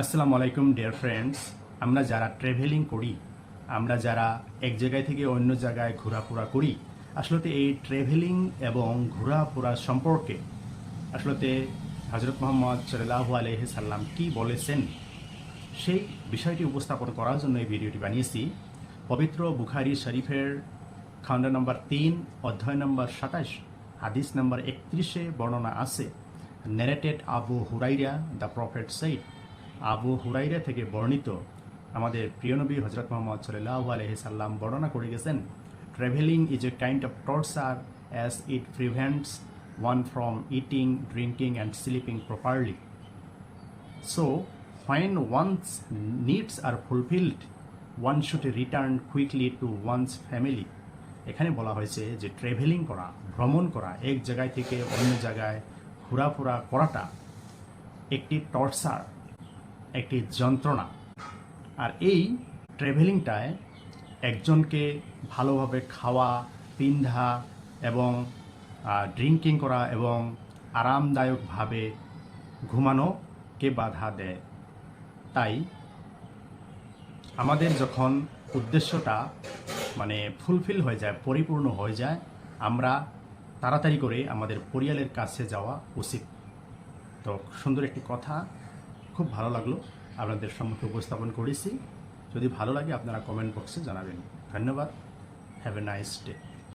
আসসালামু আলাইকুম dear friends আমরা যারা ট্রাভেলিং করি, আমরা যারা এক জায়গায় থেকে অন্য জায়গায় ঘোরাফোরা করি আসলে এই ট্রাভেলিং এবং ঘোরাফোরা সম্পর্কে আসলে হজরত মোহাম্মদ সাল্লাহ আলহ সাল্লাম কি বলেছেন, সেই বিষয়টি উপস্থাপন করার জন্য এই ভিডিওটি বানিয়েছি। পবিত্র বুখারি শরীফের খণ্ড নম্বর তিন, অধ্যায় নম্বর সাতাশ, হাদিস নম্বর একত্রিশে বর্ণনা আছে narrated Abu Hurairah the prophet said Abu Hurairah থেকে বর্ণিত আমাদের প্রিয়নবী হজরত মোহাম্মদ সাল্লাহ আলহি সাল্লাম বর্ণনা করে গেছেন travelling is a kind of torture as it prevents one from eating drinking and sleeping properly So, when one's needs are fulfilled, one should return quickly to one's family. এখানে বলা হয়েছে যে ট্রাভেলিং করা ভ্রমণ করা এক জায়গায় থেকে অন্য জায়গায় ঘোরাফেরা করাটা একটি টর্চার একটি যন্ত্রণা। আর এই ট্রাভেলিংটায় একজনকে ভালোভাবে খাওয়া, পিন্ধা এবং ড্রিঙ্কিং করা এবং আরামদায়কভাবে ঘুমানোকে বাধা দেয়। তাই আমাদের যখন উদ্দেশ্যটা মানে ফুলফিল হয়ে যায়, পরিপূর্ণ হয়ে যায়, আমরা তাড়াতাড়ি করে আমাদের পরিয়ালের কাছে যাওয়া উচিত। তো সুন্দর একটি কথা। খুব ভালো লাগল। আপনাদের সম্মুখে উপস্থাপন করেছি। যদি ভালো লাগে আপনারা কমেন্ট বক্সে জানাবেন। ধন্যবাদ। Have a nice day